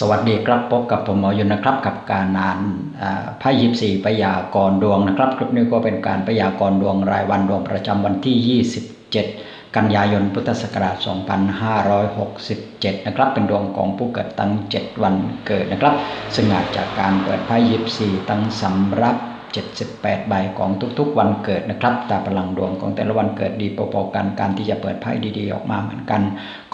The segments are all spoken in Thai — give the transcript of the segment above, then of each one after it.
สวัสดีครับพบกับผมหมอยุนนะครับกับการนานไพ่ยิบสี่พยากรดวงนะครับคลิปนี้ก็เป็นการพยากรดวงรายวันดวงประจำวันที่ 27 กันยายนพุทธศักราช 2567 นะครับ เป็นดวงของผู้เกิดตั้ง 7 วันเกิดนะครับ ซึ่งอาจจากการเปิดไพ่ยิบสี่ตั้งสำรับ 78 ใบของทุกๆ วันเกิดนะครับแต่พลังดวงของแต่ละวันเกิดดีพอๆกันการที่จะเปิดไพ่ดีๆ ออกมาเหมือนกัน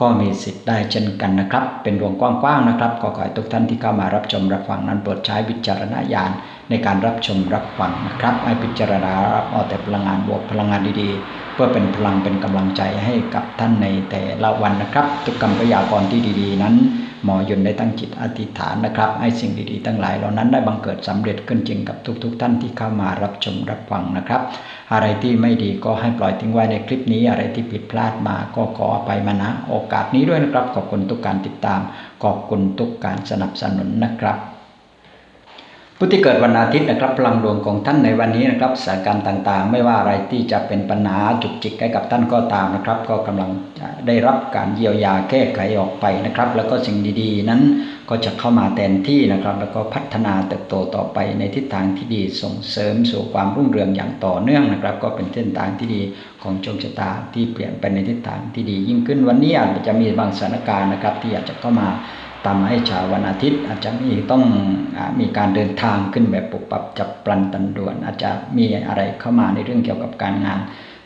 ก็มีสิทธิ์ได้เช่นกันนะครับ เป็นดวงกว้างๆนะครับก็ขอให้ทุกท่านที่เข้ามารับชมรับฟังนั้นโปรดใช้วิจารณญาณในการรับชมรับฟังนะครับให้พิจารณาเอาแต่พลังงานบวกพลังงานดีๆ เพื่อเป็นพลังเป็นกำลังใจให้กับท่านในแต่ละวันนะครับ ทุกคำพยากรณ์ที่ดี ๆ นั้น หมอยนได้ตั้งจิตอธิษฐานนะครับ ให้สิ่งดีๆทั้งหลายเหล่านั้นได้บังเกิดสำเร็จขึ้นจริงกับทุกๆท่านที่เข้ามารับชมรับฟังนะครับ อะไรที่ไม่ดีก็ให้ปล่อยทิ้งไว้ในคลิปนี้อะไรที่ผิดพลาดมาก็ขออภัยมานะโอกาสนี้ด้วยนะครับ ขอบคุณทุกการติดตาม ขอบคุณทุกการสนับสนุนนะครับ ผู้ที่เกิดวันอาทิตย์นะครับพลังดวงของท่านในวันนี้นะครับสถานการณ์ต่างๆ ไม่ว่าอะไรที่จะเป็นปัญหาจุกจิกให้กับท่านก็ตามนะครับ ก็กำลังจะได้รับการเยียวยาแก้ไขออกไปนะครับ แล้วก็สิ่งดีๆ นั้นก็จะเข้ามาแทนที่นะครับ แล้วก็พัฒนาเติบโตต่อไปในทิศทางที่ดีส่งเสริมสู่ความรุ่งเรืองอย่างต่อเนื่องนะครับ ก็เป็นเส้นทางที่ดีของโชคชะตาที่เปลี่ยนไปในทิศทางที่ดี ยิ่งขึ้นวันนี้อาจจะมีบางสถานการณ์นะครับที่อาจจะเข้ามา ทำให้ชาววันอาทิตย์ อาจจะมีต้องอมีการเดินทางขึ้นแบบปุบปับจับปลันตันด่วน อาจจะมีอะไรเข้ามาในเรื่องเกี่ยวกับการงาน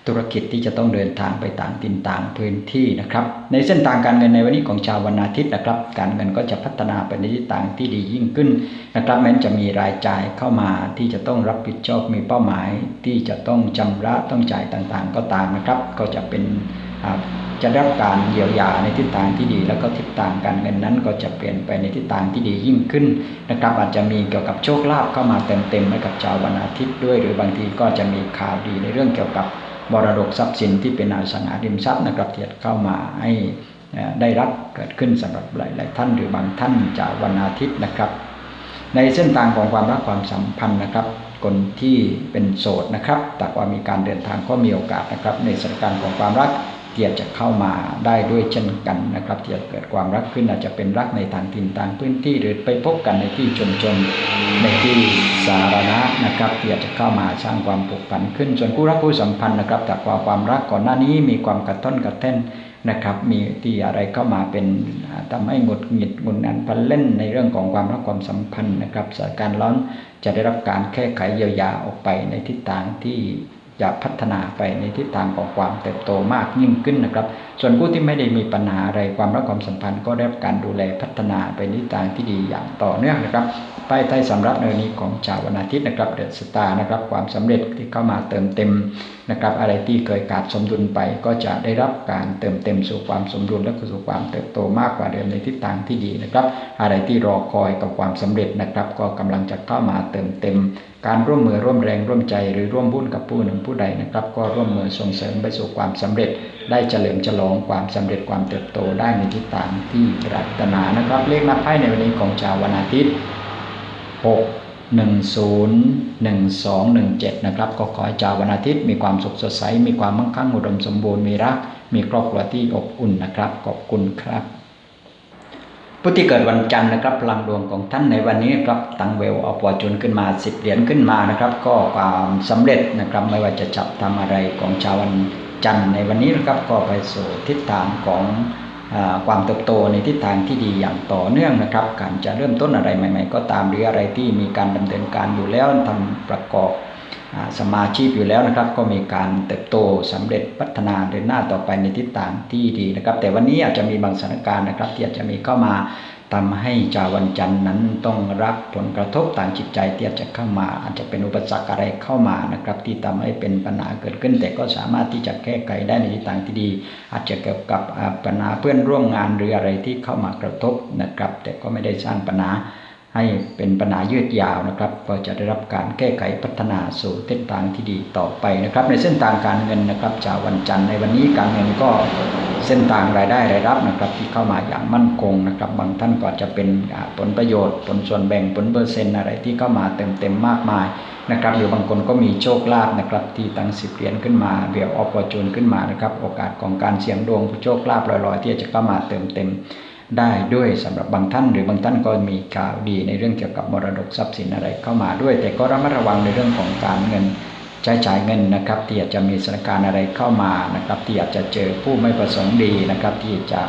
ธุรกิจที่จะต้องเดินทางไปต่างถิ่นต่างพื้นที่นะครับ ในเส้นทางการเงินในวันนี้ของชาววันอาทิตย์นะครับ การเงินก็จะพัฒนาไปในทิศทางที่ดียิ่งขึ้นนะครับแม้จะมีรายจ่ายเข้ามาที่จะต้องรับผิดชอบมีเป้าหมาย ที่จะต้องชำระต้องจ่ายต่างๆ ก็ตามนะครับ ก็จะเป็น จะได้รับการเยียวยาในทิศทางที่ดี แล้วก็ทิศทางการเงินนั้นก็จะเปลี่ยนไปในทิศทางที่ดียิ่งขึ้นนะครับ อาจจะมีเกี่ยวกับโชคลาภเข้ามาเต็มๆให้กับชาววันอาทิตย์ด้วย หรือบางทีก็จะมีข่าวดีในเรื่องเกี่ยวกับมรดกทรัพย์สินที่เป็นอสังหาริมทรัพย์นะครับที่เข้ามาให้ได้รับเกิดขึ้นสำหรับหลาย ๆ ท่านหรือบางท่านจากวันอาทิตย์นะครับ ในเส้นทางของความรักความสัมพันธ์นะครับคนที่เป็นโสดนะครับแต่ว่ามีการเดินทางก็มีโอกาสนะครับ ในสถานการณ์ของความรัก ที่จะเข้ามาได้ด้วยเช่นกันนะครับที่จะเกิดความรักขึ้นอาจจะเป็นรักในทางถิ่นต่างพื้นที่หรือไปพบกันในที่ชนชนในที่สาธารณะนะครับที่จะเข้ามาสร้างความผูกพันขึ้น ส่วนคู่รักคู่สัมพันธ์นะครับแต่ความความรักก่อนหน้านี้มีความกระต้นกระเท่นนะครับมีที่อะไรเข้ามาเป็นทำให้หงุดหงิดงุนงันพันเล่นในเรื่องของความรักความสัมพันธ์นะครับสถานการณ์ร้อนจะได้รับการแก้ไขเยียวยาออกไปในทิศทางที่ จะพัฒนาไปในทิศทางของความเติบโตมากยิ่งขึ้นนะครับส่วนผู้ที่ไม่ได้มีปัญหาอะไรความรักความสัมพันธ์ก็ได้รับการดูแลพัฒนาไปในทิทางที่ดีอย่างต่อเนื่องนะครับป้ายไทยสำรับในนี้ของชาววันอาทิตย์นะครับเดอะสตาร์นะครับความสำเร็จที่เข้ามาเติมเต็มนะครับอะไรที่เคยขาดสมดุลไปก็จะได้รับการเติมเต็มสู่ความสมดุลและสู่ความเติบโตมากกว่าเดิมในทิศทางที่ดีนะครับ อะไรที่รอคอยกับความสำเร็จนะครับ ก็กำลังจะเข้ามาเติมเต็ม การร่วมมือร่วมแรงร่วมใจ หรือร่วมบุญกับผู้หนึ่งผู้ใดนะครับ ก็ร่วมมือส่งเสริมไปสู่ความสำเร็จได้เฉลิมฉลองความสำเร็จความเติบโตได้ในทิศทางที่ปรารถนานะครับ เลขนับไพ่ในวันนี้ของชาววันอาทิตย์ 6 1 0 1 2 1 7 นะครับ ก็ขอให้ชาววันอาทิตย์มีความสุขสดใส มีความมั่งคั่งอุดมสมบูรณ์มีรัก มีครอบครัวที่อบอุ่นนะครับ ขอบคุณครับ ผู้ที่เกิดวันจันทร์นะครับพลังดวงของท่านในวันนี้ครับตั้งเวลเอาปอจุนขึ้นมาสิบเหรียญขึ้นมานะครับ ก็ความสำเร็จนะครับ ไม่ว่าจะจับทำอะไรของชาววัน จันทร์ในวันนี้นะครับก็ไปสู่ทิศทางของความเติบโตในทิศทางที่ดีอย่างต่อเนื่องนะครับ การจะเริ่มต้นอะไรใหม่ ๆ ก็ตามหรืออะไรที่มีการดำเนินการอยู่แล้วทำประกอบสมาชีพอยู่แล้วนะครับ ก็มีการเติบโตสำเร็จพัฒนาเดินหน้าต่อไปในทิศทางที่ดีนะครับ แต่วันนี้อาจจะมีบางสถานการณ์นะครับที่อาจจะมีเข้ามา ทำให้ชาววันจันทร์นั้นต้องรับผลกระทบทางจิตใจที่อาจจะเข้ามา อาจจะเป็นอุปสรรคอะไรเข้ามานะครับ ที่ทำให้เป็นปัญหาเกิดขึ้น แต่ก็สามารถที่จะแก้ไขได้ในทิศทางที่ดี อาจจะเกี่ยวกับปัญหาเพื่อนร่วมงานหรืออะไรที่เข้ามากระทบนะครับ แต่ก็ไม่ได้สร้างปัญหา ให้เป็นปัญหายืดยาวนะครับ ก็จะได้รับการแก้ไขพัฒนาสู่เส้นทางที่ดีต่อไปนะครับ ในเส้นทางการเงินนะครับชาววันจันทร์ในวันนี้การเงินก็เส้นทางรายได้รายรับนะครับที่เข้ามาอย่างมั่นคงนะครับ บางท่านก็จะเป็นผลประโยชน์ ผลส่วนแบ่งผลเปอร์เซ็นต์อะไรที่เข้ามาเต็มเต็มมากมายนะครับหรือบางคนก็มีโชคลาภนะครับที่ตั้งสิบเหรียญขึ้นมาเบียวออปอร์จูนขึ้นมานะครับ โอกาสของการเสี่ยงดวงโชคลาภลอยๆ ที่จะเข้ามาเติมเต็ม ได้ด้วยสำหรับบางท่าน หรือบางท่านก็มีข่าวดีในเรื่องเกี่ยวกับมรดกทรัพย์สินอะไรเข้ามาด้วย แต่ก็ระมัดระวังในเรื่องของการเงินใช้จ่ายเงินนะครับ ที่อาจจะมีสถานการณ์อะไรเข้ามานะครับ ที่อาจจะเจอผู้ไม่ประสงค์ดีนะครับ ที่จะ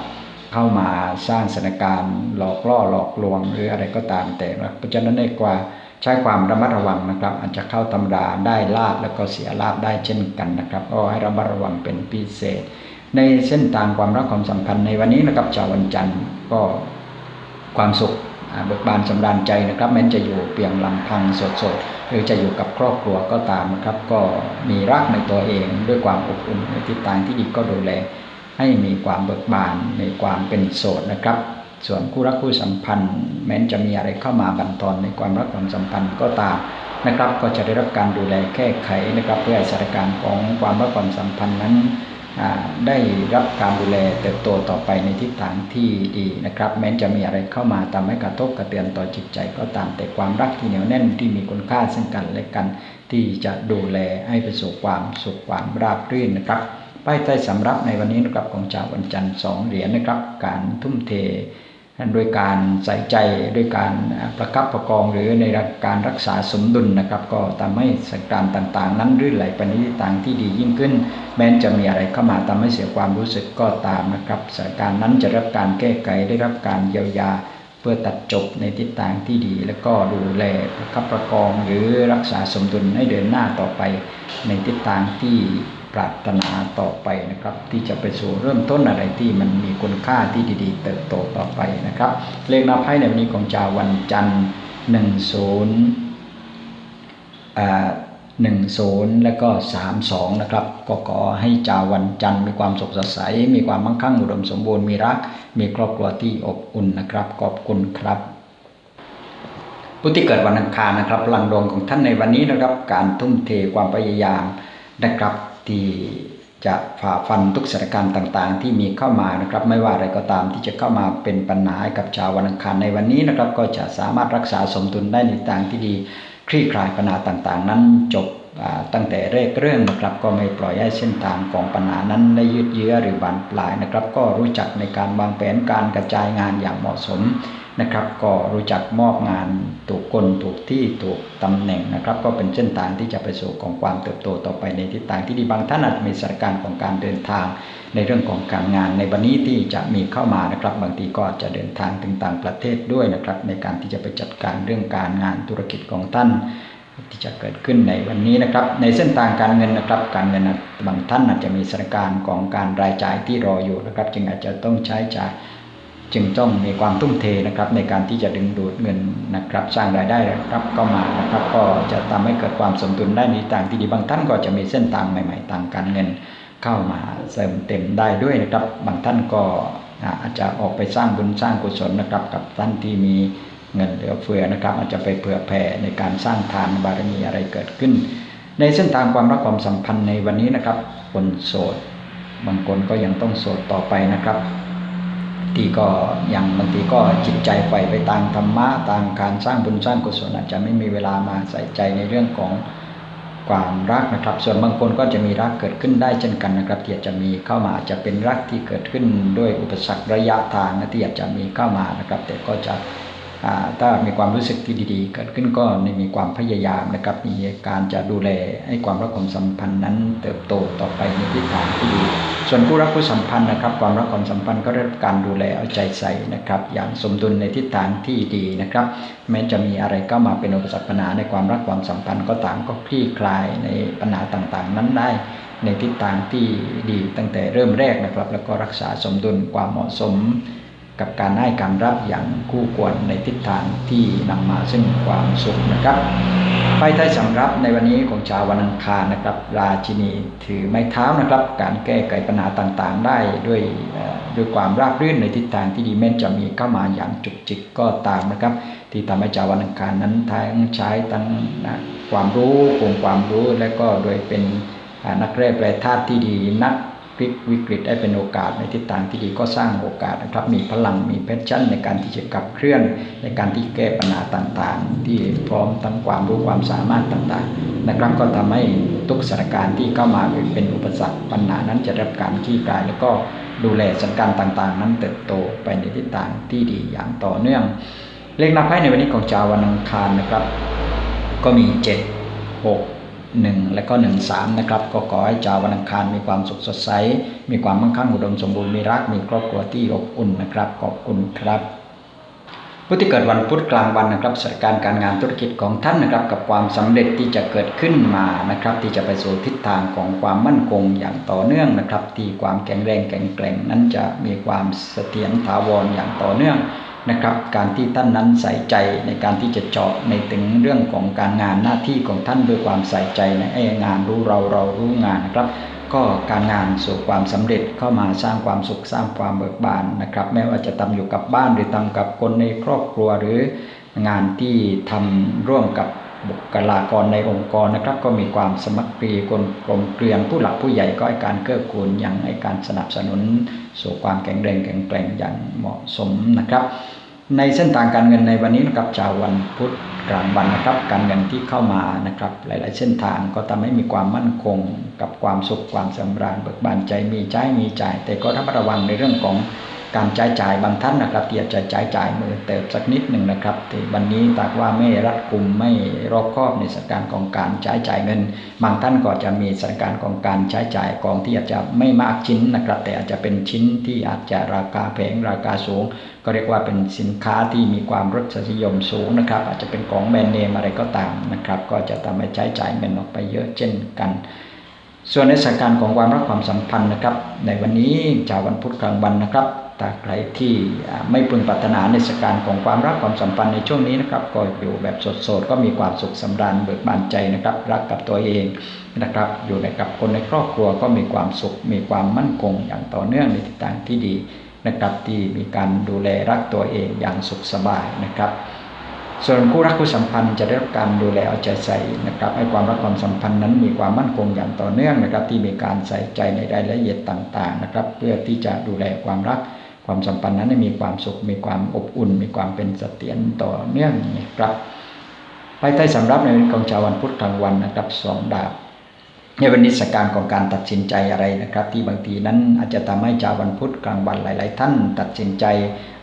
เข้ามาสร้างสถานการณ์หลอกล่อหลอกลวงหรืออะไรก็ตามแต่เพราะฉะนั้นในกว่าใช้ความระมัดระวังนะครับ อาจจะเข้าตำราได้ลาบแล้วก็เสียลาบได้เช่นกันนะครับ ก็ให้ระมัดระวังเป็นพิเศษ ในเส้นทางความรักความสัมพันธ์ในวันนี้นะครับชาววันจันทร์ก็ความสุขเบิกบานสำราญใจนะครับแม้จะอยู่เพียงลำพังสดๆ หรือจะอยู่กับครอบครัวก็ตามนะครับ ก็มีรักในตัวเองด้วยความอบอุ่นในทิศทางที่ดีก็ดูแล ให้มีความเบิกบานในความเป็นโสดนะครับ ส่วนคู่รักคู่สัมพันธ์ แม้จะมีอะไรเข้ามาบั่นทอนในความรักความสัมพันธ์ก็ตามนะครับ ก็จะได้รับการดูแลแก้ไขนะครับ เพื่อให้สถานการณ์ของความรักความสัมพันธ์นั้น ได้รับการดูแลเติบโตต่อไปในทิศทางที่ดีนะครับ แม้จะมีอะไรเข้ามาทำให้กระทบกระเตือนต่อจิตใจก็ตามแต่ความรักที่เหนียวแน่นที่มีคุณค่าซึ่งกันและกัน ที่จะดูแลให้ประสบความสุขความราบรื่นนะครับป้ายใต้สำรับในวันนี้นะครับของชาววันจันทร์สองเหรียญนะครับ การทุ่มเท โดยการใส่ใจด้วยการประคับประคองหรือในการรักษาสมดุลนะครับ ก็ทำให้สถานการณ์ต่าง ๆ นั้นรื่นไหลไปในทิศทางที่ดียิ่งขึ้น แม้จะมีอะไรเข้ามาทำให้เสียความรู้สึกก็ตามนะครับสถานการณ์นั้นจะรับการแก้ไขได้รับการเยียวยา เพื่อตัดจบในทิศทางที่ดี แล้วก็ดูแลประคับประคองหรือรักษาสมดุลให้เดินหน้าต่อไปในทิศทางที่ ปรารถนาต่อไปนะครับ ที่จะไปสู่เริ่มต้นอะไรที่มันมีคุณค่าที่ดีๆ เติบโตต่อไปนะครับ เลขนับให้ในวันนี้ของจาวันจันทร์หนึ่งศูนย์หนึ่งศูนย์แล้วก็สามสองนะครับ ก็ขอให้จาวันจันทร์มีความสุขสดใส มีความมั่งคั่งอุดมสมบูรณ์มีรัก มีครอบครัวที่อบอุ่นนะครับขอบคุณครับผู้ที่เกิดวันอังคารนะครับพลังดวงของท่านในวันนี้นะครับ การทุ่มเทความพยายามนะครับ ที่จะฝ่าฟันทุกสถานการณ์ต่าง ๆ ที่มีเข้ามานะครับ ไม่ว่าอะไรก็ตามที่จะเข้ามาเป็นปัญหากับชาววันอังคารในวันนี้นะครับ ก็จะสามารถรักษาสมดุลได้ในทางที่ดีคลี่คลายปัญหาต่าง ๆ นั้นจบตั้งแต่แรกเรื่องนะครับก็ไม่ปล่อยให้เส้นทางของปัญหานั้นได้ยืดเยื้อหรือบานปลายนะครับ ก็รู้จักในการวางแผนการกระจายงานอย่างเหมาะสม นะครับ ก็รู้จักมอบงานถูกคนถูกที่ถูกตำแหน่งนะครับ ก็เป็นเส้นทางที่จะไปสู่ของความเติบโตต่อไปในทิศทางที่ดีบางท่านอาจจะมีสถานการณ์ของการเดินทางในเรื่องของการงานในวันนี้ที่จะมีเข้ามานะครับ บางทีก็จะเดินทางถึงต่างประเทศด้วยนะครับ ในการที่จะไปจัดการเรื่องการงานธุรกิจของท่านที่จะเกิดขึ้นในวันนี้นะครับ ในเส้นทางการเงินนะครับ การเงินบางท่านอาจจะมีสถานการณ์ของการรายจ่ายที่รออยู่นะครับ จึงอาจจะต้องใช้จ่าย จึงต้องมีความทุ่มเทนะครับในการที่จะดึงดูดเงินนะครับ สร้างรายได้รับก็มานะครับ ก็จะทำให้เกิดความสมดุลได้ในต่างที่ดีบางท่านก็จะมีเส้นทางใหม่ๆทางการเงินเข้ามาเสริมเต็มได้ด้วยนะครับ บางท่านก็อาจจะออกไปสร้างบุญสร้างกุศลนะครับ กับท่านที่มีเงินเหลือเฟือนะครับ อาจจะไปเผื่อแผ่ในการสร้างทานบารมีอะไรเกิดขึ้น ในเส้นทางความรักความสัมพันธ์ในวันนี้นะครับคนโสด บางคนก็ยังต้องโสดต่อไปนะครับ ที่ก็อย่างบางทีก็จิตใจใฝ่ไปตามธรรมะตามการสร้างบุญสร้างกุศลอาจจะไม่มีเวลามาใส่ใจในเรื่องของความรักนะครับ ส่วนบางคนก็จะมีรักเกิดขึ้นได้เช่นกันนะครับที่อาจจะมีเข้ามาจะเป็นรักที่เกิดขึ้นด้วยอุปสรรคระยะทางนะที่อาจจะมีเข้ามานะครับ แต่ก็จะ ถ้ามีความรู้สึกที่ดีๆ เกิดขึ้นก็มีความพยายามนะครับมีการจะดูแลให้ความรักความสัมพันธ์นั้น เติบโตต่อไปในทิศทางที่ดี ส่วนผู้รักผู้สัมพันธ์นะครับ ความรักความสัมพันธ์ก็ได้รับการดูแลเอาใจใส่นะครับ อย่างสมดุลในทิศทางที่ดีนะครับ แม้จะมีอะไรเข้ามาเป็นอุปสรรคปัญหาในความรักความสัมพันธ์ก็ตามก็คลี่คลายในปัญหาต่างๆ นั้นได้ในทิศทางที่ดีตั้งแต่เริ่มแรกนะครับ แล้วก็รักษาสมดุลความเหมาะสม กับการให้การรับอย่างคู่ควรในทิศทางที่นำมาซึ่งความสุขนะครับไพ่ไทยสำรับในวันนี้ของชาววันอังคารนะครับ ราชินีถือไม้เท้านะครับ การแก้ไขปัญหาต่างๆ ได้ด้วยด้วยความราบรื่นในทิศทางที่ดีแม้จะมีเข้ามาอย่างจุกจิกก็ตามนะครับ ที่ทำให้ชาววันอังคารนั้นทั้งใช้ทั้งความรู้องค์ความรู้และก็โดยเป็นนักเร่แปรธาตุที่ดีนัก พลิกวิกฤตได้เป็นโอกาสในทิศทางที่ดีก็สร้างโอกาสนะครับ มีพลังมีแพชชั่นในการที่จะขับเคลื่อน ในการที่แก้ปัญหาต่างๆ ที่พร้อมทั้งความรู้ความสามารถต่างๆ นะครับก็ทำให้ทุกสถานการณ์ที่เข้ามาเป็นอุปสรรคปัญหานั้นจะรับการขี้กลาย แล้วก็ดูแลสถานการณ์ต่างๆ นั้นเติบโตไปในทิศทางที่ดีอย่างต่อเนื่อง เลขนับไพ่ในวันนี้ของชาววันอังคารนะครับ ก็มี 7 6 1 และก็ 1 3 นะครับ ก็ขอให้ชาววันอังคารมีความสุขสดใส มีความมั่งคั่งอุดมสมบูรณ์มีรักมีครอบครัวที่อบอุ่นนะครับ ขอบคุณครับผู้ที่เกิดวันพุธกลางวันนะครับสถานการณ์การงานธุรกิจของท่านนะครับ กับความสำเร็จที่จะเกิดขึ้นมานะครับ ที่จะไปสู่ทิศทางของความมั่นคงอย่างต่อเนื่องนะครับ ที่ความแข็งแรงแข็งแกร่งนั้นจะมีความเสถียรถาวรอย่างต่อเนื่อง นะครับ การที่ท่านนั้นใส่ใจในการที่จะเจาะในถึงเรื่องของการงานหน้าที่ของท่านด้วยความใส่ใจในไอ้งานรู้เราเรารู้งานนะครับ ก็การงานสู่ความสำเร็จเข้ามาสร้างความสุขสร้างความเบิกบานนะครับ แม้ว่าจะทำอยู่กับบ้านหรือทำกับคนในครอบครัวหรืองานที่ทำร่วมกับ บุคลากรในองค์กรนะครับ ก็มีความสมัครปีกลกลมเกลียงผู้หลักผู้ใหญ่ก็ให้การเกื้อกูลอย่างให้การสนับสนุน สู่ความแข็งแรงแข็งแกร่งอย่างเหมาะสมนะครับ ในเส้นทางการเงินในวันนี้นะครับชาววันพุธกลางวันนะครับ การเงินที่เข้ามานะครับ หลาย ๆ เส้นทางก็ทำให้มีความมั่นคง กับความสุขความสำราญเบิกบานใจมีใช้มีจ่าย แต่ก็ระมัดระวังในเรื่องของ การใช้จ่ายบางท่านนะครับที่อาจจะใช้จ่ายมือเติบสักนิดหนึ่งนะครับที่วันนี้ตากว่าไม่รัดกุมไม่รอบคอบในสถานการณ์ของการใช้จ่ายเงิน บางท่านก็จะมีสถานการณ์ของการใช้จ่ายกองที่อาจจะไม่มากชิ้นนะครับ แต่อาจจะเป็นชิ้นที่อาจจะราคาแพงราคาสูง ก็เรียกว่าเป็นสินค้าที่มีความรสนิยมสูงนะครับ อาจจะเป็นของแบรนด์เนมอะไรก็ตามนะครับ ก็จะทำให้ใช้จ่ายเงินออกไปเยอะเช่นกันส่วนในสถานการณ์ของความรักความสัมพันธ์นะครับ ในวันนี้ชาววันพุธกลางวันนะครับ ถ้าใครที่ไม่พึงปรารถนาในสถานการของความรักความสัมพันธ์ในช่วงนี้นะครับ ก็อยู่แบบสดๆก็มีความสุขสำราญเบิกบานใจนะครับ รักกับตัวเองนะครับ อยู่ในกับคนในครอบครัวก็มีความสุข มีความมั่นคงอย่างต่อเนื่องในทิศทางที่ดีนะครับที่มีการดูแลรักตัวเองอย่างสุขสบายนะครับ ส่วนคู่รักคู่สัมพันธ์จะได้รับการดูแลเอาใจใส่นะครับให้ความรักความสัมพันธ์นั้นมีความมั่นคงอย่างต่อเนื่องนะครับ ที่มีการใส่ใจในรายละเอียดต่างๆนะครับ เพื่อที่จะดูแลความรัก ความสัมพันธ์นั้นให้มีความสุข มีความอบอุ่น มีความเป็นเสถียรต่อเนื่องนะครับไปใต้สำรับในของชาววันพุธกลางวันนะครับสองดาบในวันนี้สการของการตัดสินใจอะไรนะครับ ที่บางทีนั้นอาจจะทำให้ชาววันพุธกลางวันหลาย ๆ ท่าน ตัดสินใจ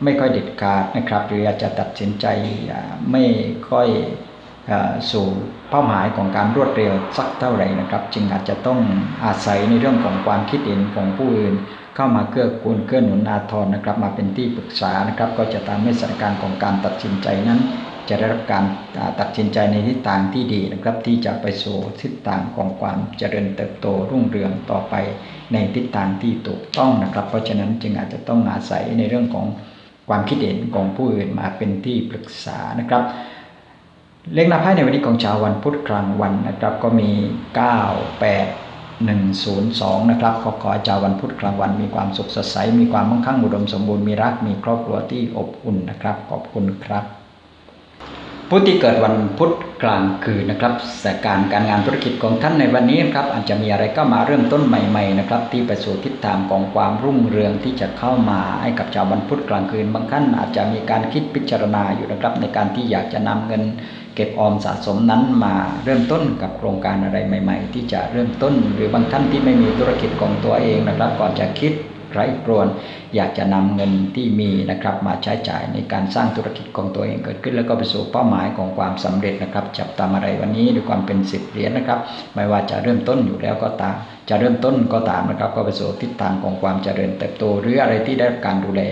ไม่ค่อยเด็ดขาดนะครับ หรืออาจจะตัดสินใจไม่ค่อยสู่เป้าหมายของการรวดเร็วสักเท่าไหร่นะครับ จึงอาจจะต้องอาศัยในเรื่องของความคิดเห็นของผู้อื่น เข้ามาเกื้อกูลเกื้อหนุนอาทรนะครับ มาเป็นที่ปรึกษานะครับ ก็จะทำให้สถานการณ์ของการตัดสินใจนั้น จะได้รับการตัดสินใจในทิศทางที่ดีนะครับ ที่จะไปสู่ทิศทางของความเจริญเติบโตรุ่งเรืองต่อไปในทิศทางที่ถูกต้องนะครับ เพราะฉะนั้นจึงอาจจะต้องอาศัยในเรื่องของความคิดเห็นของผู้อื่นมาเป็นที่ปรึกษานะครับเลขนับไพ่ในวันนี้ของชาววันพุธกลางวันนะครับ ก็มี 9 8 102 นะครับขอขอชาววันพุธกลางวันมีความสุขสดใส มีความมั่งคั่งอุดมสมบูรณ์มีรักมีครอบครัวที่อบอุ่นนะครับ ขอบคุณครับ ผู้ที่เกิดวันพุธกลางคืนนะครับสถานการการงานธุรกิจของท่านในวันนี้นครับอาจจะมีอะไรก็มาเริ่มต้นใหม่ๆนะครับที่ไปสู่ทิศทางของความรุ่งเรืองที่จะเข้ามาให้กับชาววันพุธกลางคืนบางท่านอาจจะมีการคิดพิจารณาอยู่นะครับในการที่อยากจะนำเงินเก็บออมสะสมนั้นมาเริ่มต้นกับโครงการอะไรใหม่ ๆ ที่จะเริ่มต้น หรือบางท่านที่ไม่มีธุรกิจของตัวเองนะครับก่อนจะคิด ไร้ครวน อยากจะนำเงินที่มีนะครับมาใช้จ่ายในการสร้างธุรกิจของตัวเองเกิดขึ้น แล้วก็ไปสู่เป้าหมายของความสำเร็จนะครับ จับตามอะไรวันนี้ด้วยความเป็นสิบเหรียญนะครับ ไม่ว่าจะเริ่มต้นอยู่แล้วก็ตาม จะเริ่มต้นก็ตามนะครับ ก็ไปสู่ทิศทางของความเจริญเติบโต หรืออะไรที่ได้การดูแล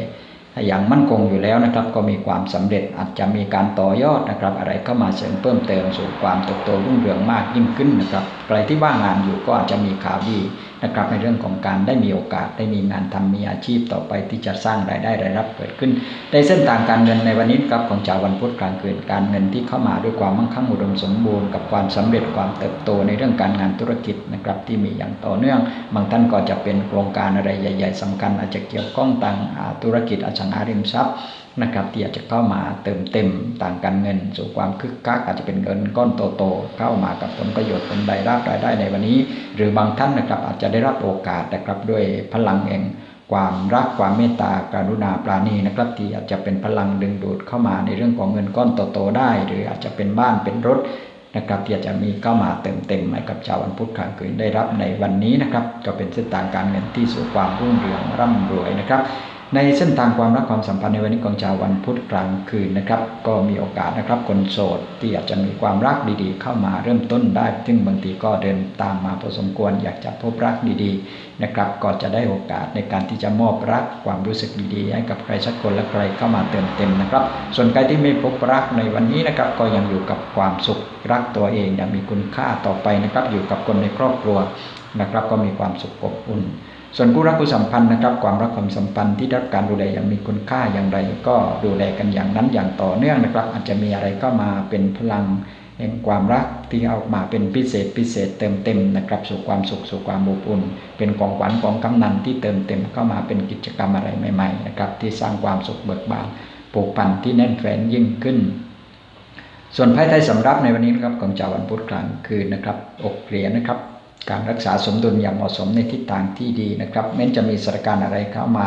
อย่างมั่นคงอยู่แล้วนะครับ ก็มีความสำเร็จอาจจะมีการต่อยอดนะครับ อะไรเข้ามาเสริมเพิ่มเติมสู่ความเติบโตรุ่งเรืองมากยิ่งขึ้นนะครับใครที่ว่างงานอยู่ก็อาจจะมีข่าวดี นะครับในเรื่องของการได้มีโอกาสได้มีงานทำมีอาชีพต่อไปที่จะสร้างรายได้รายรับเกิดขึ้น ในเส้นทางการเงินในวันนี้ครับของชาววันพุธกลางคืนการเงินที่เข้ามาด้วยความมั่งคั่งอุดมสมบูรณ์กับความสำเร็จความเติบโตในเรื่องการงานธุรกิจนะครับที่มีอย่างต่อเนื่อง บางท่านก็จะเป็นโครงการอะไรใหญ่ ๆสำคัญอาจจะเกี่ยวข้องต่างธุรกิจอสังหาริมทรัพย์นะครับที่อาจจะเข้ามาเติมเต็มต่างการเงิน สู่ความคึกคักอาจจะเป็นเงินก้อนโตๆเข้ามากับผลประโยชน์ผลรายรับรายได้ในวันนี้ หรือบางท่านนะครับอาจจะได้รับโอกาสนะครับด้วยพลังแห่งความรักความเมตตาการุณาปราณีนะครับที่อาจจะเป็นพลังดึงดูดเข้ามาในเรื่องของเงินก้อนโตๆได้ หรืออาจจะเป็นบ้านเป็นรถนะครับที่จะมีเข้ามาเติมเต็มให้กับชาววันพุธกลางคืนได้รับในวันนี้นะครับก็เป็นเส้นทางการเงินที่สู่ความรุ่งเรืองร่ำรวยนะครับ ในเส้นทางความรักความสัมพันธ์ในวันนี้ของชาววันพุธกลางคืนนะครับ ก็มีโอกาสนะครับ คนโสดที่อาจจะมีความรักดีๆ เข้ามาเริ่มต้นได้ ซึ่งบางทีก็เดินตามมาพอสมควร อยากจะพบรักดีๆนะครับ ก็จะได้โอกาสในการที่จะมอบรักความรู้สึกดีๆให้กับใครสักคนและใครเข้ามาเติมเต็มนะครับ ส่วนใครที่ไม่พบรักในวันนี้นะครับ ก็ยังอยู่กับความสุขรักตัวเองอย่างมีคุณค่าต่อไปนะครับ อยู่กับคนในครอบครัวนะครับ ก็มีความสุขอบอุ่น ส่วนคู่รักคู่สัมพันธ์นะครับ ความรักความสัมพันธ์ที่ได้รับการดูแลอย่างมีคุณค่าอย่างไร ก็ดูแลกันอย่างนั้นอย่างต่อเนื่องนะครับ อาจจะมีอะไรเข้ามาเป็นพลังแห่งความรักที่เอามาเป็นพิเศษพิเศษเติมเต็มนะครับสู่ความสุขสู่ความอบอุ่น เป็นของขวัญของกำนันที่เติมเต็มเข้ามาเป็นกิจกรรมอะไรใหม่ๆนะครับที่สร้างความสุขเบิกบานผูกพันที่แน่นแฟ้นยิ่งขึ้น ส่วนไพ่ไทยสำรับในวันนี้นะครับของเจ้าวันพุธกลางคืนนะครับอกเหรียญนะครับ การรักษาสมดุลอย่างเหมาะสมในทิศทางที่ดีนะครับแม้จะมีสถานการณ์อะไรเข้ามา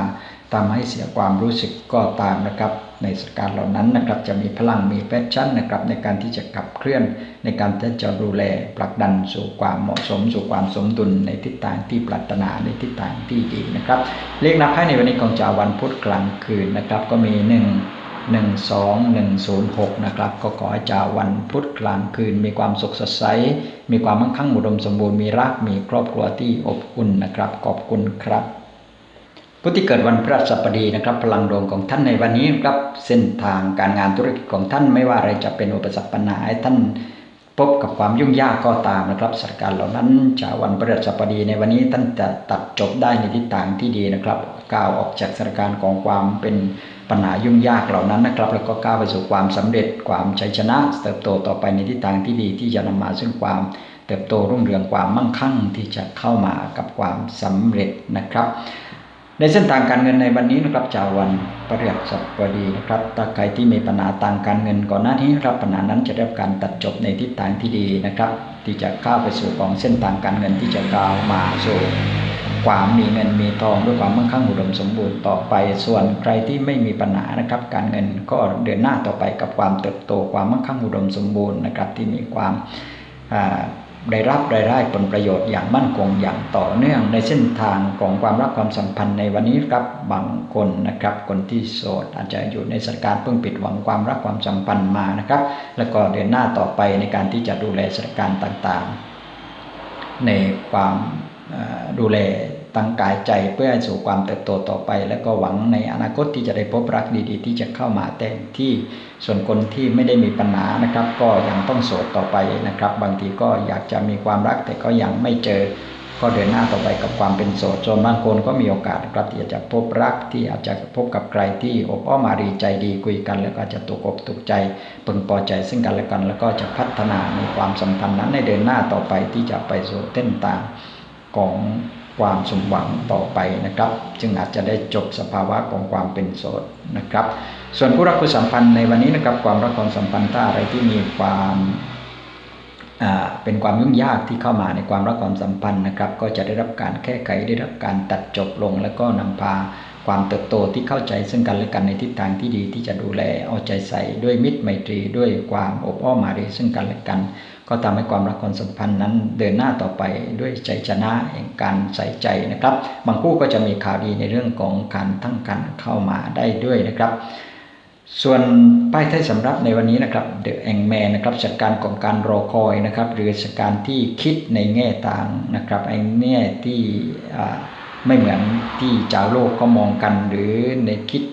ทำให้เสียความรู้สึกก็ตามนะครับ ในสถานการณ์เหล่านั้นนะครับจะมีพลังมีแพชชั่นนะครับในการที่จะขับเคลื่อนในการที่จะดูแลผลักดันสู่ความเหมาะสม สู่ความสมดุลในทิศทางที่ปรารถนาในทิศทางที่ดีนะครับ เลขนับไพ่ในวันนี้ของจาวันพุธกลางคืนนะครับก็มีหนึ่ง 12106 นะครับ ก็ขอให้จาวันพุธกลางคืน มีความสุขสดใส มีความมั่งคั่งอุดมสมบูรณ์ มีรัก มีครอบครัวที่อบอุ่นนะครับ ขอบคุณครับผู้ที่เกิดวันพฤหัสบดีนะครับ พลังดวงของท่านในวันนี้นะครับเส้นทางการงานธุรกิจของท่านไม่ว่าอะไรจะเป็นอุปสรรคปัญหาให้ท่านพบกับความยุ่งยากก็ตามนะครับสถานการณ์เหล่านั้นชาววันพฤหัสบดีในวันนี้ท่านจะตัดจบได้ในทิศทางที่ดีนะครับก้าวออกจากสถานการณ์ของความเป็น ปัญหายุ่งยากเหล่านั้นนะครับ แล้วก็ก้าวไปสู่ความสำเร็จความชัยชนะ เติบโตต่อไปในทิศทางที่ดีที่จะนำมาซึ่งความเติบโตรุ่งเรืองความมั่งคั่งที่จะเข้ามากับความสำเร็จนะครับ ในเส้นทางการเงินในวันนี้นะครับชาววันพฤหัสบดีนะครับถ้าใครที่มีปัญหาทางการเงินก่อนหน้านี้นะครับปัญหานั้นจะได้รับการตัดจบในทิศทางที่ดีนะครับ ที่จะเข้าไปสู่ของเส้นทางการเงินที่จะก้าวมาสู่ ความมีเงินมีทองด้วยความมั่งคั่งอุดมสมบูรณ์ต่อไป ส่วนใครที่ไม่มีปัญหานะครับ การเงินก็เดินหน้าต่อไปกับความเติบโตความมั่งคั่งอุดมสมบูรณ์นะครับที่มีความได้รับรายได้ผลประโยชน์อย่างมั่นคงอย่างต่อเนื่องในเส้นทางของความรักความสัมพันธ์ในวันนี้ครับบางคนนะครับ คนที่โสดอาจจะอยู่ในสถานการณ์เพิ่งปิดหวังความรักความสัมพันธ์มานะครับ แล้วก็เดินหน้าต่อไปในการที่จะดูแลสถานการณ์ต่างๆ ในความดูแล ตั้งกายใจเพื่อให้สู่ความเติบโตต่อไป แล้วก็หวังในอนาคตที่จะได้พบรักดีๆ ที่จะเข้ามาแต่ที่ส่วนคนที่ไม่ได้มีปัญหานะครับ ก็ยังต้องโสดต่อไปนะครับ บางทีก็อยากจะมีความรักแต่ก็ยังไม่เจอ ก็เดินหน้าต่อไปกับความเป็นโสดส่วนบางคนก็มีโอกาสครับที่จะพบรักที่อาจจะพบกับใครที่อบอ้อมารีใจดีคุยกัน แล้วก็จะถูกอกถูกใจพึงพอใจซึ่งกันและกัน แล้วก็จะพัฒนาในความสัมพันธ์นั้นในเดินหน้าต่อไปที่จะไปสู่เส้นทางของ ความสมหวังต่อไปนะครับ จึงอาจจะได้จบสภาวะของความเป็นโสดนะครับ ส่วนผู้รักผู้สัมพันธ์ในวันนี้นะครับ ความรักความสัมพันธ์ถ้าอะไรที่มีความเป็นความยุ่งยากที่เข้ามาในความรักความสัมพันธ์นะครับ ก็จะได้รับการแก้ไขได้รับการตัดจบลง แล้วก็นำพาความเติบโตที่เข้าใจซึ่งกันและกันในทิศทางที่ดีที่จะดูแลเอาใจใส่ด้วยมิตรไมตรีด้วยความอบอ้อมอารีซึ่งกันและกัน ก็ทำให้ความรักความสัมพันธ์นั้นเดินหน้าต่อไปด้วยใจชนะแห่งการใส่ใจนะครับ บางคู่ก็จะมีข่าวดีในเรื่องของการทั้งกันเข้ามาได้ด้วยนะครับ ส่วนป้ายไทยสำรับในวันนี้นะครับเดอะแองแมนนะครับจากการของการรอคอยนะครับ หรือจากการที่คิดในแง่ต่างนะครับไอ้แง่ที่ไม่เหมือนที่ชาวโลกก็มองกัน หรือในคิด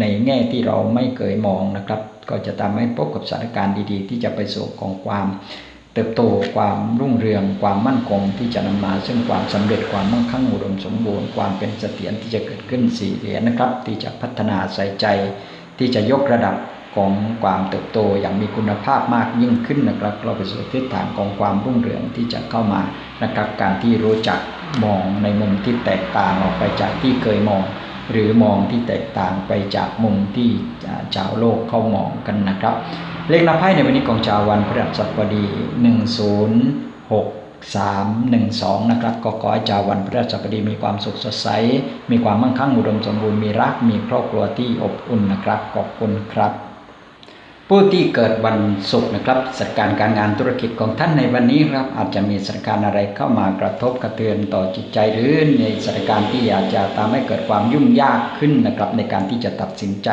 ในแง่ที่เราไม่เคยมองนะครับ ก็จะทำให้พบกับสถานการณ์ดีๆ ที่จะไปสู่ของความเติบโตความรุ่งเรืองความมั่นคงที่จะนำมา ซึ่งความสำเร็จความมั่งคั่งอุดมสมบูรณ์ความเป็นเสถียรที่จะเกิดขึ้นสี่เหรียญนะครับ ที่จะพัฒนาใส่ใจ ที่จะยกระดับของความเติบโตอย่างมีคุณภาพมากยิ่งขึ้นนะครับเราไปสู่ทิศทางของความรุ่งเรืองที่จะเข้ามานะครับ การที่รู้จักมองในมุมที่แตกต่างออกไปจากที่เคยมอง หรือมองที่แตกต่างไปจากมุมที่ชาวโลกเขามองกันนะครับ เลขนับไพ่ในวันนี้ของชาววันพฤหัสบดี106 312 นะครับก็ขอให้ชาววันพฤหัสบดีมีความสุขสดใส มีความมั่งคั่งอุดมสมบูรณ์มีรักมีครอบครัวที่อบอุ่นนะครับขอบคุณครับ ผู้ที่เกิดวันศุกร์นะครับสถานการณ์การงานธุรกิจของท่านในวันนี้ครับอาจจะมีสถานการณ์อะไรเข้ามากระทบกระเทือนต่อจิตใจหรือในสถานการณ์ที่อาจจะทำให้เกิดความยุ่งยากขึ้นนะครับในการที่จะตัดสินใจ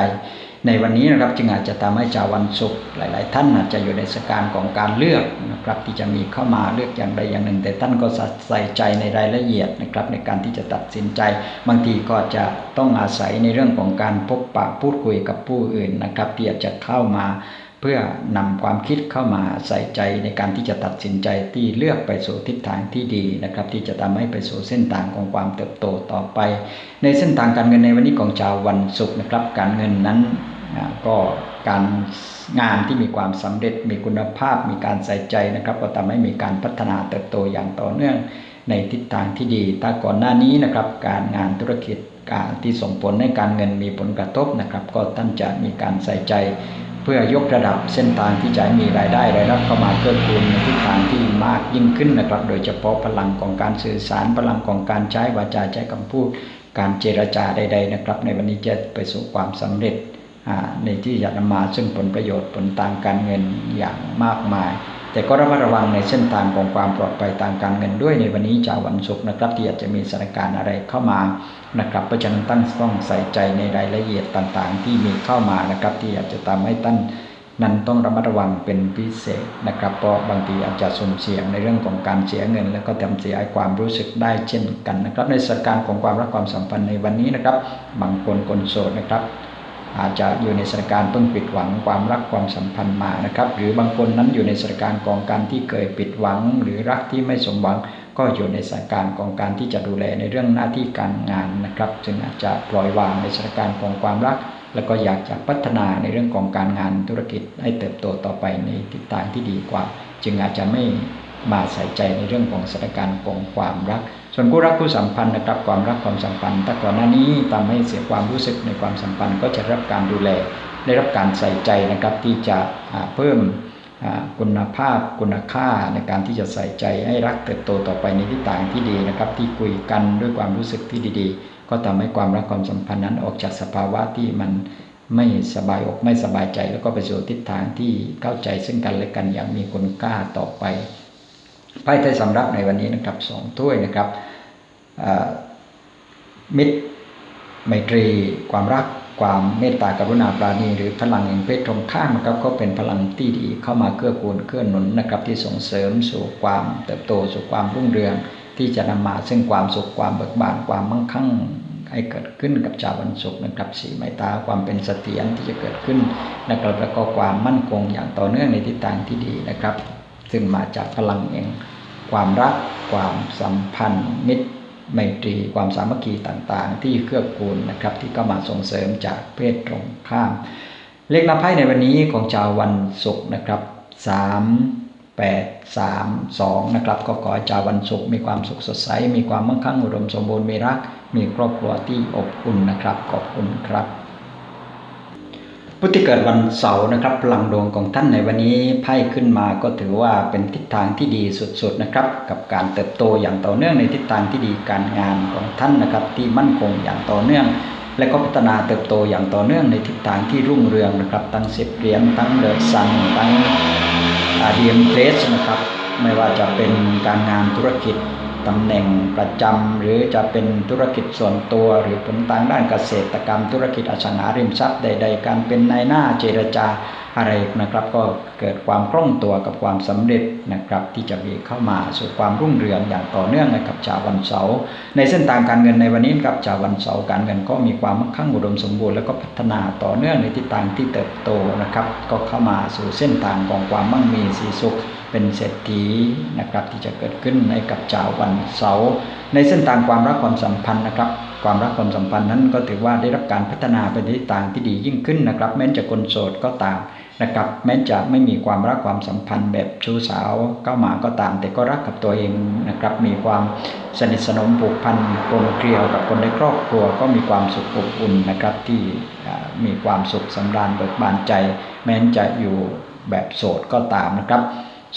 ในวันนี้นะครับจึงอาจจะทำให้ชาววันศุกร์หลาย ๆ ท่านอาจจะอยู่ในสการ์ของการเลือกนะครับที่จะมีเข้ามาเลือกอย่างใดอย่างหนึ่ง แต่ท่านก็ใส่ใจในรายละเอียดนะครับในการที่จะตัดสินใจ บางทีก็จะต้องอาศัยในเรื่องของการพบปะพูดคุยกับผู้อื่นนะครับที่อาจจะเข้ามา เพื่อนำความคิดเข้ามาใส่ใจในการที่จะตัดสินใจที่เลือกไปสู่ทิศทางที่ดีนะครับ ที่จะทำให้ไปสู่เส้นทางของความเติบโตต่อไป ในเส้นทางการเงินในวันนี้ของชาววันศุกร์นะครับ การเงินนั้นก็การงานที่มีความสำเร็จมีคุณภาพมีการใส่ใจนะครับ ก็ทำให้มีการพัฒนาเติบโตอย่างต่อเนื่องในทิศทางที่ดีถ้าก่อนหน้านี้นะครับ การงานธุรกิจการที่ส่งผลให้การเงินมีผลกระทบนะครับ ก็ท่านจะมีการใส่ใจ เพื่อยกระดับเส้นทางที่จะมีรายได้รายรับเข้ามาเกิดคูณในทิศทางที่มากยิ่งขึ้นนะครับ โดยเฉพาะพลังของการสื่อสารพลังของการใช้วาจาใช้คำพูด การเจรจาใด ๆนะครับ ในวันนี้จะไปสู่ความสำเร็จในที่จะนำมาซึ่งผลประโยชน์ผลทางการเงินอย่างมากมาย แต่ก็ระมัดระวังในเส้นทางของความปลอดภัยทางการเงินด้วยในวันนี้จากวันศุกร์นะครับที่อาจจะมีสถานการณ์อะไรเข้ามานะครับเพราะฉะนั้นตั้งต้องใส่ใจในรายละเอียดต่างๆ ที่มีเข้ามานะครับที่อาจจะทำให้ท่านนั้นต้องระมัดระวังเป็นพิเศษนะครับเพราะบางทีอาจจะสุ่มเสี่ยงในเรื่องของการเสียเงิน แล้วก็ทำเสียความรู้สึกได้เช่นกันนะครับ ในสถานการณ์ของความรักความสัมพันธ์ในวันนี้นะครับบางคนคนโสดนะครับ อาจจะอยู่ในสถานการณ์เพิ่งปิดหวังความรักความสัมพันธ์มานะครับ หรือบางคนนั้นอยู่ในสถานการณ์ของการที่เคยปิดหวัง หรือรักที่ไม่สมหวัง ก็อยู่ในสถานการณ์ของการที่จะดูแลในเรื่องหน้าที่การงานนะครับจึงอาจจะปล่อยวางในสถานการณ์ของความรัก แล้วก็อยากจะพัฒนาในเรื่องของการงานธุรกิจให้เติบโตต่อไปในทิศทางที่ดีกว่า จึงอาจจะไม่ มาใส่ใจในเรื่องของสถานการณ์ของความรัก ส่วนคู่รักคู่สัมพันธ์นะครับความรักความสัมพันธ์ถ้าก่อนหน้านี้ทำให้เสียความรู้สึกในความสัมพันธ์ ก็จะรับการดูแล ได้รับการใส่ใจนะครับที่จะเพิ่มคุณภาพคุณค่าในการที่จะใส่ใจให้รักเติบโตต่อไปในทิศทางที่ดีนะครับ ที่คุยกันด้วยความรู้สึกที่ดีๆ ก็ทำให้ความรักความสัมพันธ์นั้นออกจากสภาวะที่มันไม่สบายอกไม่สบายใจ แล้วก็ไปสู่ทิศทางที่เข้าใจซึ่งกันและกันอย่างมีคุณค่าต่อไป ไพ่ไทยสำรับในวันนี้นะครับสองถ้วยนะครับมิตรไมตรี ความรักความเมตตากรุณาปราณี หรือพลังแห่งเพศตรงข้ามนะครับก็เป็นพลังที่ดีเข้ามาเกื้อกูลเกื้อหนุนนะครับที่ส่งเสริมสู่ความเติบโตสู่ความรุ่งเรือง ที่จะนำมาซึ่งความสุขความเบิกบานความมั่งคั่งให้เกิดขึ้นกับชาววันศุกร์นะครับสีไม้ตาความเป็นเสถียรที่จะเกิดขึ้นนะครับแล้วก็ความมั่นคงอย่างต่อเนื่องในทิศทางที่ดีนะครับ ซึ่งมาจากพลังเองความรัก ความสัมพันธ์ มิตรไมตรีความสามัคคีต่างๆ ที่เครือบคูณนะครับที่ก็มาส่งเสริมจากเพศตรงข้าม เลขนับไพ่ในวันนี้ของชาววันศุกร์นะครับ3 8 3 2นะครับก็ขอให้ชาววันศุกร์มีความสุขสดใส มีความมั่งคั่งอุดมสมบูรณ์มีรัก มีครอบครัวที่อบอุ่นนะครับขอบคุณครับ ผู้ที่เกิดวันเสาร์นะครับพลังดวงของท่านในวันนี้ไพ่ขึ้นมาก็ถือว่าเป็นทิศทางที่ดีสุดๆนะครับ กับการเติบโตอย่างต่อเนื่องในทิศทางที่ดีการงานของท่านนะครับ ที่มั่นคงอย่างต่อเนื่อง และก็พัฒนาเติบโตอย่างต่อเนื่องในทิศทางที่รุ่งเรืองนะครับตั้งสิบเหรียญตั้งเดอะซันตั้งอาเดียมเพลสนะครับไม่ว่าจะเป็นการงานธุรกิจ ตำแหน่งประจำหรือจะเป็นธุรกิจส่วนตัว หรือผลทางด้านเกษตรกรรม ธุรกิจอสังหาริมทรัพย์ใด ๆ การเป็นนายหน้าเจรจา อะไรนะครับก็เกิดความคล่องตัวกับความสำเร็จนะครับที่จะมีเข้ามาสู่ความรุ่งเรืองอย่างต่อเนื่องนะครับชาววันเสาร์ในเส้นทางการเงินในวันนี้ครับชาววันเสาร์การเงินก็มีความมั่งคั่งอุดมสมบูรณ์แล้วก็พัฒนาต่อเนื่องในทิศทางที่เติบโตนะครับ ก็เข้ามาสู่เส้นทางของความมั่งมีสีสุขเป็นเศรษฐีนะครับที่จะเกิดขึ้นในกับชาววันเสาร์ในเส้นทางความรักความสัมพันธ์นะครับความรักความสัมพันธ์นั้นก็ถือว่าได้รับการพัฒนาไปในทิศทางที่ดียิ่งขึ้นนะครับแม้จะคนโสดก็ตาม นะครับแม้จะไม่มีความรักความสัมพันธ์แบบชู้สาวเข้ามาก็ตาม แต่ก็รักกับตัวเองนะครับมีความสนิทสนมผูกพันกลมเกลียวกับคนในครอบครัวก็มีความสุขอบอุ่นนะครับที่มีความสุขสำราญเบิกบานใจ แม้จะอยู่แบบโสดก็ตามนะครับ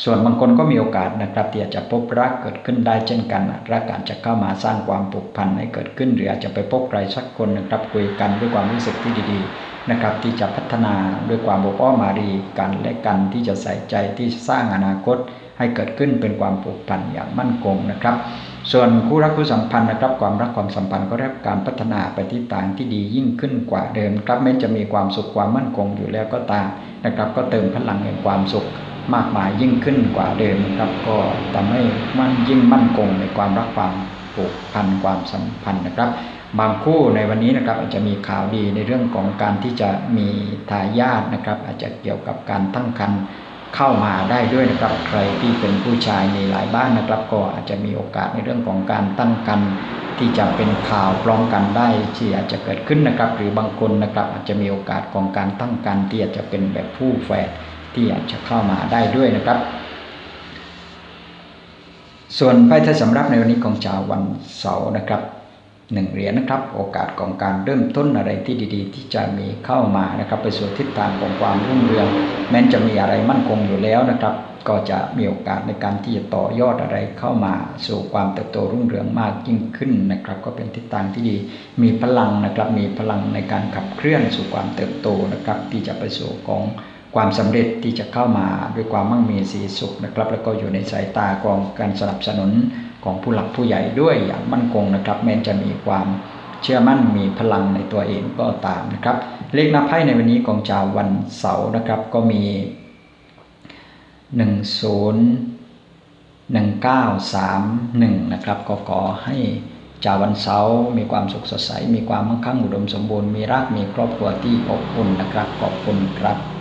ส่วนบางคนก็มีโอกาสนะครับที่อาจจะพบรักเกิดขึ้นได้เช่นกัน รักอาจจะเข้ามาสร้างความผูกพันให้เกิดขึ้น หรืออาจจะไปพบใครสักคนนะครับคุยกันด้วยความรู้สึกที่ดีๆ นะครับ ที่จะพัฒนาด้วยความอบอ้อมารีกันและกันที่จะใส่ใจที่สร้างอนาคตให้เกิดขึ้นเป็นความผูกพันอย่างมั่นคงนะครับ ส่วนคู่รักคู่สัมพันธ์นะครับ ความรักความสัมพันธ์ก็ได้การพัฒนาไปที่ต่างที่ดียิ่งขึ้นกว่าเดิมครับแม้จะมีความสุขความมั่นคงอยู่แล้วก็ตามนะครับ ก็เติมพลังแห่งความสุขมากมายยิ่งขึ้นกว่าเดิมครับ ก็ทำให้มั่นยิ่งมั่นคงในความรักความผูกพันความสัมพันธ์นะครับ บางคู่ในวันนี้นะครับอาจจะมีข่าวดีในเรื่องของการที่จะมีทายาทนะครับ อาจจะเกี่ยวกับการตั้งครรภ์เข้ามาได้ด้วยนะครับ ใครที่เป็นผู้ชายในหลายบ้านนะครับ ก็อาจจะมีโอกาสในเรื่องของการตั้งครรภ์ที่จะเป็นข่าวพร้อมกันได้ที่อาจจะเกิดขึ้นนะครับ หรือบางคนนะครับอาจจะมีโอกาสของการตั้งครรภ์ที่อาจจะเป็นแบบผู้แฝดที่อาจจะเข้ามาได้ด้วยนะครับ ส่วนไพ่ทยสำรับในวันนี้ของชาววันเสาร์นะครับ หนึ่งเหรียญนะครับ โอกาสของการเริ่มต้นอะไรที่ดี ๆ ที่จะมีเข้ามานะครับ ไปสู่ทิศทางของความรุ่งเรืองแม้จะมีอะไรมั่นคงอยู่แล้วนะครับ ก็จะมีโอกาสในการที่จะต่อยอดอะไรเข้ามา สู่ความเติบโตรุ่งเรืองมากยิ่งขึ้นนะครับ ก็เป็นทิศทางที่ดีมีพลังนะครับ มีพลังในการขับเคลื่อนสู่ความเติบโตนะครับ ที่จะไปสู่ของ ความสำเร็จที่จะเข้ามาด้วยความมั่งมีสีสุขนะครับ แล้วก็อยู่ในสายตาของการสนับสนุนของผู้หลักผู้ใหญ่ด้วยอย่างมั่นคงนะครับ แม้จะมีความเชื่อมั่นมีพลังในตัวเองก็ตามนะครับ เลขนับไพ่ในวันนี้ของชาววันเสาร์นะครับก็มี 10 1931 นะครับก็ขอให้ชาววันเสาร์มีความสุขสดใส มีความมั่งคั่งอุดมสมบูรณ์มีรักมีครอบครัวที่อบอุ่นนะครับขอบคุณครับ